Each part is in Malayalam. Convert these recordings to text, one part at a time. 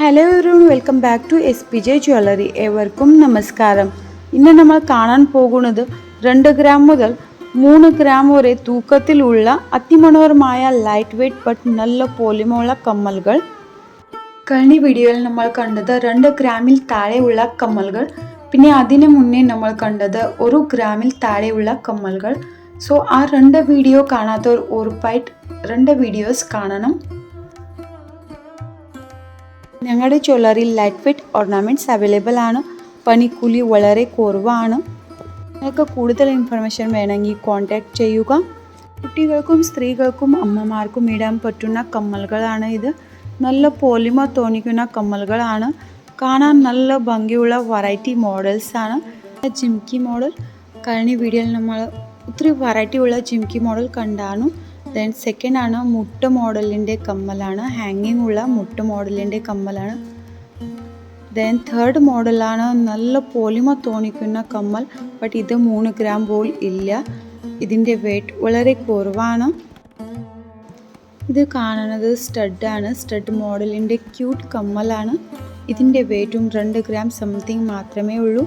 Hello everyone welcome back to S P J jewellery ഏവർക്കും നമസ്കാരം. ഇന്ന് നമ്മൾ കാണാൻ പോകുന്നത് രണ്ട് ഗ്രാം മുതൽ മൂന്ന് ഗ്രാം വരെ തൂക്കത്തിലുള്ള അതിമനോഹരമായ ലൈറ്റ് വെയ്റ്റ് ബട്ട് നല്ല പോലിമുള്ള കമ്മലുകൾ. കഴിഞ്ഞ വീഡിയോയിൽ നമ്മൾ കണ്ടത് രണ്ട് ഗ്രാമിൽ താഴെയുള്ള കമ്മലുകൾ. പിന്നെ അതിന് മുന്നേ നമ്മൾ കണ്ടത് ഒരു ഗ്രാമിൽ താഴെയുള്ള കമ്മലുകൾ. സോ ആ രണ്ട് വീഡിയോ കാണാത്തവർ ഉറപ്പായിട്ട് രണ്ട് വീഡിയോസ് കാണണം. ഞങ്ങളുടെ ജ്വല്ലറിയിൽ ലൈറ്റ് വെയ്റ്റ് ഓർണമെന്റ്സ് അവൈലബിൾ ആണ്. പണിക്കൂലി വളരെ കുറവാണ്. നിങ്ങൾക്ക് കൂടുതൽ ഇൻഫർമേഷൻ വേണമെങ്കിൽ കോൺടാക്ട് ചെയ്യുക. കുട്ടികൾക്കും സ്ത്രീകൾക്കും അമ്മമാർക്കും ഇടാൻ പറ്റുന്ന കമ്മലുകളാണ് ഇത്. നല്ല പോലിമ തോന്നിക്കുന്ന കമ്മലുകളാണ്. കാണാൻ നല്ല ഭംഗിയുള്ള വെറൈറ്റി മോഡൽസ് ആണ്. ജിംകി മോഡൽ കഴിഞ്ഞ വീഡിയോയിൽ നമ്മൾ ഒത്തിരി വെറൈറ്റി ഉള്ള ജിംകി മോഡൽ കണ്ടാണ്. ദെൻ സെക്കൻഡ് ആണ് മുട്ട മോഡലിന്റെ കമ്മലാണ്. ഹാങ്ങിങ് ഉള്ള മുട്ട മോഡലിന്റെ കമ്മലാണ്. ദെൻ തേർഡ് മോഡലാണ് നല്ല പോലിമ തോന്നിക്കുന്ന കമ്മൽ. ബട്ട് ഇത് മൂന്ന് ഗ്രാം പോൽ ഇല്ല. ഇതിന്റെ വെയിറ്റ് വളരെ കുറവാണ്. ഇത് കാണുന്നത് സ്റ്റഡാണ് സ്റ്റഡ് മോഡലിന്റെ ക്യൂട്ട് കമ്മലാണ്. ഇതിന്റെ വെയിറ്റും രണ്ട് ഗ്രാം സംതിങ് മാത്രമേ ഉള്ളൂ.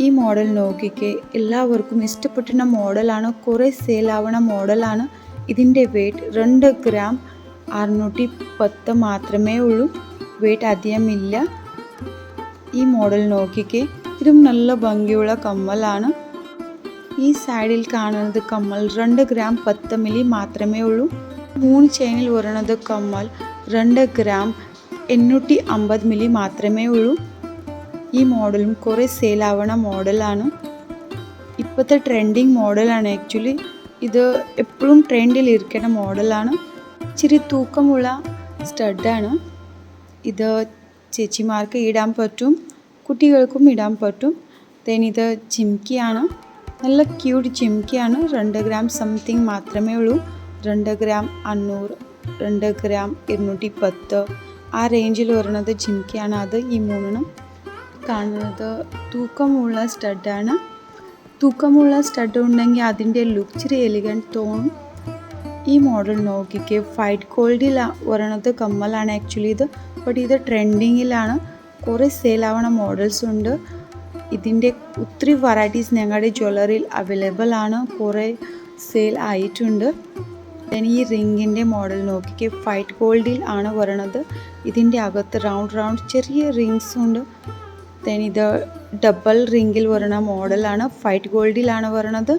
ഈ മോഡൽ നോക്കിക്കേ എല്ലാവർക്കും ഇഷ്ടപ്പെട്ടുന്ന മോഡലാണ് കുറേ സെയിലാവണ മോഡലാണ്. ഇതിന്റെ വെയിറ്റ് രണ്ട് ഗ്രാം അറുന്നൂറ്റി പത്ത് മാത്രമേ ഉള്ളൂ. വെയിറ്റ് അധികമില്ല. ഈ മോഡൽ നോക്കിക്കേ ഇതും നല്ല ഭംഗിയുള്ള കമ്മലാണ്. ഈ സൈഡിൽ കാണുന്നത് കമ്മൽ രണ്ട് ഗ്രാം പത്ത് മില്ലി മാത്രമേ ഉള്ളൂ. മൂന്ന് ചെയിനിൽ വരുന്നത് കമ്മൽ രണ്ട് ഗ്രാം എണ്ണൂറ്റി അമ്പത് മില്ലി മാത്രമേ ഉള്ളൂ. ഈ മോഡലും കുറേ സെയിൽ ആവണ മോഡലാണ്. ഇപ്പോഴത്തെ ട്രെൻഡിങ് മോഡലാണ് ആക്ച്വലി ഇത് എപ്പോഴും ട്രെൻഡിൽ ഇരിക്കുന്ന മോഡലാണ്. ഇച്ചിരി തൂക്കമുള്ള സ്റ്റഡാണ് ഇത് ചേച്ചിമാർക്ക് ഇടാൻ പറ്റും കുട്ടികൾക്കും ഇടാൻ പറ്റും. ദെൻ ഇത് ചിമ്കിയാണ് നല്ല ക്യൂട്ട് ചിമ്കിയാണ് രണ്ട് ഗ്രാം സംതിങ് മാത്രമേ ഉള്ളൂ. രണ്ട് ഗ്രാം അഞ്ഞൂറ് രണ്ട് ഗ്രാം ഇരുന്നൂറ്റി പത്ത്. ആ റേഞ്ചിൽ വരുന്നത് ചിമ്കിയാണ് അത് ഈ മൂന്നെണ്ണം. കാണുന്നത് തൂക്കമുള്ള സ്റ്റഡാണ്. തൂക്കമുള്ള സ്റ്റഡ് ഉണ്ടെങ്കിൽ അതിന്റെ ലുക്ക് ഇച്ചിരി തോന്നും. ഈ മോഡൽ നോക്കിക്ക് ഫൈറ്റ് ഗോൾഡിൽ വരണത് കമ്മലാണ് ആക്ച്വലി ഇത്. ബട്ട് ഇത് ട്രെൻഡിങ്ങിലാണ് കുറേ സെയിലാവണ മോഡൽസ് ഉണ്ട്. ഇതിന്റെ ഒത്തിരി വെറൈറ്റീസ് ഞങ്ങളുടെ ജ്വല്ലറിയിൽ അവൈലബിൾ ആണ്. കുറേ സെയിൽ ആയിട്ടുണ്ട്. ഈ റിങ്ങിന്റെ മോഡൽ നോക്കിക്കേ ഫൈറ്റ് ഗോൾഡിൽ ആണ് വരണത്. ഇതിന്റെ അകത്ത് റൗണ്ട് റൗണ്ട് ചെറിയ റിങ്സ് ഉണ്ട്. ദെൻ ഇത് ഡബിൾ റിങ്ങിൽ വരുന്ന മോഡലാണ്. ഫൈറ്റ് ഗോൾഡിലാണ് വരണത്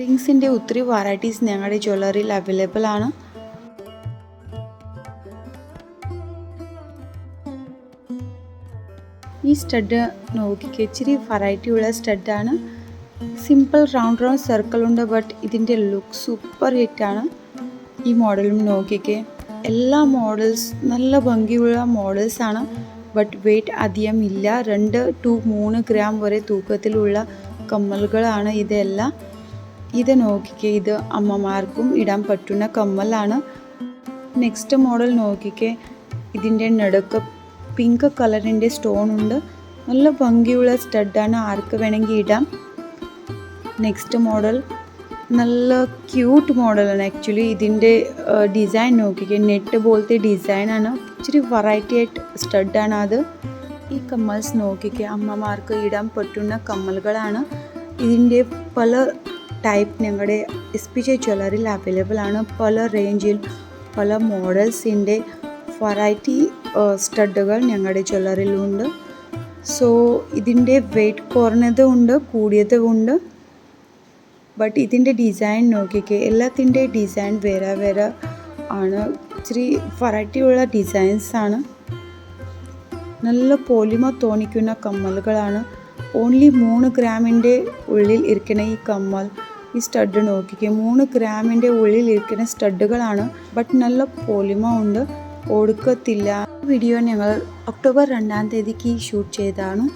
റിങ്സിന്റെ ഒത്തിരി വെറൈറ്റീസ് ഞങ്ങളുടെ ജ്വല്ലറിയിൽ അവൈലബിൾ ആണ്. ഈ സ്റ്റഡ് നോക്കിക്ക് ഇച്ചിരി വെറൈറ്റി ഉള്ള സ്റ്റഡാണ് സിമ്പിൾ റൗണ്ട് റൗണ്ട് സർക്കിൾ ഉണ്ട് ബട്ട് ഇതിന്റെ ലുക്ക് സൂപ്പർ ഹിറ്റാണ് ഈ മോഡലും നോക്കിക്കേ എല്ലാ മോഡൽസ് നല്ല ഭംഗിയുള്ള മോഡൽസ് ആണ്. ബട്ട് വെയിറ്റ് ഇല്ല രണ്ട് ടു മൂന്ന് ഗ്രാം വരെ തൂക്കത്തിലുള്ള കമ്മലുകളാണ് ഇതെല്ലാം. ഇത് നോക്കിക്കേ ഇത് അമ്മമാർക്കും ഇടാൻ പറ്റുന്ന കമ്മലാണ്. നെക്സ്റ്റ് മോഡൽ നോക്കിക്കേ ഇതിന്റെ നടുക്ക് പിങ്ക് കളറിന്റെ സ്റ്റോൺ ഉണ്ട്. നല്ല ഭംഗിയുള്ള സ്റ്റഡാണ് ആർക്ക് വേണമെങ്കിൽ ഇടാം. നെക്സ്റ്റ് മോഡൽ നല്ല ക്യൂട്ട് മോഡലാണ് ആക്ച്വലി ഇതിന്റെ ഡിസൈൻ നോക്കിക്കേ നെറ്റ് പോലത്തെ ഡിസൈനാണ് ഇച്ചിരി വെറൈറ്റി ആയിട്ട് സ്റ്റഡാണ് അത്. ഈ കമ്മൽസ് നോക്കിക്കുക അമ്മമാർക്ക് ഇടാൻ പറ്റുന്ന കമ്മലുകളാണ്. ഇതിന്റെ പല ടൈപ്പ് ഞങ്ങളുടെ എസ് പി ജെ ജ്വല്ലറിയിൽ അവൈലബിൾ ആണ്. പല റേഞ്ചിൽ പല മോഡൽസിന്റെ വെറൈറ്റി സ്റ്റഡുകൾ ഞങ്ങളുടെ ജ്വല്ലറിയിലുണ്ട് സോ ഇതിന്റെ വെയിറ്റ് കുറഞ്ഞതും ഉണ്ട് കൂടിയതും ഉണ്ട്. ബട്ട് ഇതിന്റെ ഡിസൈൻ നോക്കിക്കേ എല്ലാത്തിന്റെ ഡിസൈൻ വേറെ വേറെ ആണ്. ഇച്ചിരി വെറൈറ്റിയുള്ള ഡിസൈൻസാണ് നല്ല പോലിമ തോന്നിക്കുന്ന കമ്മലുകളാണ്. ഓൺലി മൂന്ന് ഗ്രാമിന്റെ ഉള്ളിൽ ഇരിക്കുന്ന ഈ കമ്മൽ ഈ സ്റ്റഡ് നോക്കിക്കേ. മൂന്ന് ഗ്രാമിന്റെ ഉള്ളിൽ ഇരിക്കുന്ന സ്റ്റഡുകളാണ് ബട്ട് നല്ല പോലിമ ഉണ്ട്. ഒടുക്കത്തില്ല. വീഡിയോ ഞങ്ങൾ ഒക്ടോബർ രണ്ടാം തീയതിക്ക് ഷൂട്ട് ചെയ്തതാണ്.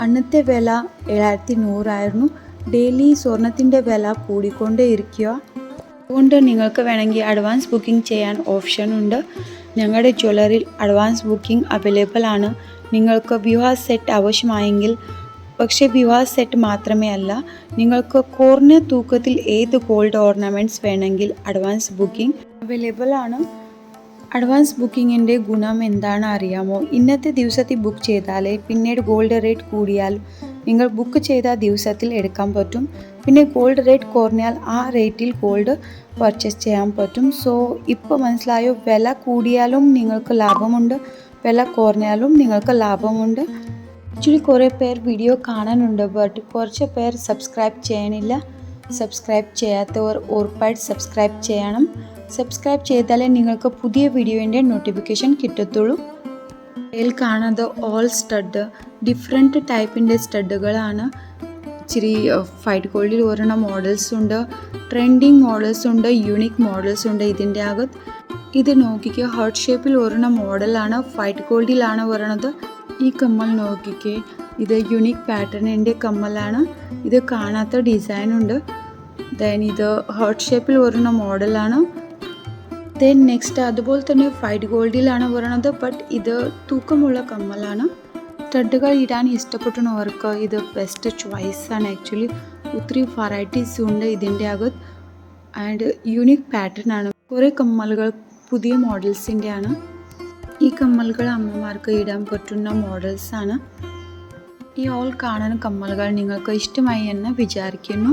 അന്നത്തെ വില ഏഴായിരത്തി നൂറായിരുന്നു. ഡെയിലി സ്വർണത്തിന്റെ വില കൂടിക്കൊണ്ടേ ഇരിക്കുക. അതുകൊണ്ട് നിങ്ങൾക്ക് വേണമെങ്കിൽ അഡ്വാൻസ് ബുക്കിംഗ് ചെയ്യാൻ ഓപ്ഷൻ ഉണ്ട്. ഞങ്ങളുടെ ജ്വല്ലറിയിൽ അഡ്വാൻസ് ബുക്കിംഗ് അവൈലബിൾ ആണ്. നിങ്ങൾക്ക് വിവാഹ സെറ്റ് ആവശ്യമായെങ്കിൽ പക്ഷേ വിവാഹ സെറ്റ് മാത്രമേ അല്ല നിങ്ങൾക്ക് കുറഞ്ഞ തൂക്കത്തിൽ ഏത് ഗോൾഡ് ഓർണമെന്റ്സ് വേണമെങ്കിൽ അഡ്വാൻസ് ബുക്കിംഗ് അവൈലബിൾ ആണ്. അഡ്വാൻസ് ബുക്കിങ്ങിന്റെ ഗുണം എന്താണ് അറിയാമോ? ഇന്നത്തെ ദിവസത്തിൽ ബുക്ക് ചെയ്താലേ പിന്നീട് ഗോൾഡ് റേറ്റ് കൂടിയാൽ നിങ്ങൾ ബുക്ക് ചെയ്ത ദിവസത്തിൽ എടുക്കാൻ പറ്റും. പിന്നെ ഗോൾഡ് റേറ്റ് കുറഞ്ഞാൽ ആ റേറ്റിൽ ഗോൾഡ് പർച്ചേസ് ചെയ്യാൻ പറ്റും. സോ ഇപ്പോൾ മനസ്സിലായോ? വില കൂടിയാലും നിങ്ങൾക്ക് ലാഭമുണ്ട്. വില കുറഞ്ഞാലും നിങ്ങൾക്ക് ലാഭമുണ്ട്. ആക്ച്വലി കുറേ പേർ വീഡിയോ കാണാനുണ്ട് ബട്ട് കുറച്ച് പേർ സബ്സ്ക്രൈബ് ചെയ്യണില്ല. സബ്സ്ക്രൈബ് ചെയ്യാത്തവർ ഉറപ്പായിട്ട് സബ്സ്ക്രൈബ് ചെയ്യണം. സബ്സ്ക്രൈബ് ചെയ്താലേ നിങ്ങൾക്ക് പുതിയ വീഡിയോന്റെ നോട്ടിഫിക്കേഷൻ കിട്ടത്തുള്ളൂ. ഇതിൽ കാണുന്നത് ഓൾ സ്റ്റഡ് ഡിഫറെന്റ് ടൈപ്പിന്റെ സ്റ്റഡുകളാണ് ഇച്ചിരി ഫൈറ്റ് ഗോൾഡിൽ ഒരെണ്ണം മോഡൽസ് ഉണ്ട്. ട്രെൻഡിങ് മോഡൽസ് ഉണ്ട് യൂണിക് മോഡൽസ് ഉണ്ട് ഇതിന്റെ അകത്ത്. ഇത് നോക്കിക്ക് ഹാർട്ട് ഷേപ്പിൽ ഒരെണ്ണം മോഡലാണ് ഫൈറ്റ് ഗോൾഡിലാണ് വരണത് ഈ കമ്മൽ നോക്കിക്ക് ഇത് യുണീക്ക് പാറ്റേണിന്റെ കമ്മലാണ്. ഇത് കാണാത്ത ഡിസൈൻ ഉണ്ട്. ദെൻ ഇത് ഹാർട്ട് ഷേപ്പിൽ വരുന്ന മോഡലാണ് ദെൻ നെക്സ്റ്റ് അതുപോലെ തന്നെ ഫൈറ്റ് ഗോൾഡിലാണ് വരണത് ബട്ട് ഇത് തൂക്കമുള്ള കമ്മലാണ്. സ്റ്റഡുകൾ ഇടാൻ ഇഷ്ടപ്പെടുന്നവർക്ക് ഇത് ബെസ്റ്റ് ചോയ്സ് ആണ്. ആക്ച്വലി ഒത്തിരി വെറൈറ്റീസ് ഉണ്ട് ഇതിന്റെ അകത്ത്. ആൻഡ് യുണീക്ക് പാറ്റേൺ ആണ്. കുറേ കമ്മലുകൾ പുതിയ മോഡൽസിന്റെ ആണ്. ഈ കമ്മലുകൾ അമ്മമാർക്ക് ഇടാൻ പറ്റുന്ന മോഡൽസ് ആണ്. ഈ ഓൾ കാണാൻ കമ്മലുകൾ നിങ്ങൾക്ക് ഇഷ്ടമായി എന്ന് വിചാരിക്കുന്നു.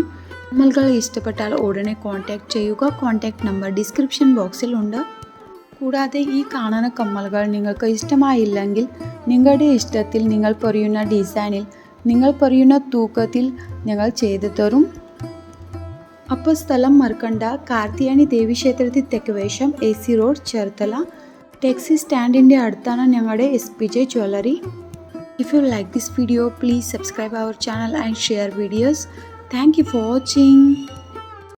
കമ്മലുകൾ ഇഷ്ടപ്പെട്ടാൽ ഉടനെ കോൺടാക്റ്റ് ചെയ്യുക. കോൺടാക്ട് നമ്പർ ഡിസ്ക്രിപ്ഷൻ ബോക്സിലുണ്ട് കൂടാതെ ഈ കാണുന്ന കമ്മലുകൾ നിങ്ങൾക്ക് ഇഷ്ടമായില്ലെങ്കിൽ നിങ്ങളുടെ ഇഷ്ടത്തിൽ നിങ്ങൾ പറയുന്ന ഡിസൈനിൽ നിങ്ങൾ പറയുന്ന തൂക്കത്തിൽ ഞങ്ങൾ ചെയ്തു തരും. അപ്പോൾ സ്ഥലം മറക്കണ്ട കാർത്തിയാനി ദേവി ക്ഷേത്രത്തിൽ തെക്കുവേഷം A C road Cherthala. Taxi സ്റ്റാൻഡിന്റെ അടുത്താണ് ഞങ്ങളുടെ S P J jewellery. If you like this video please subscribe our channel and share videos thank you for watching.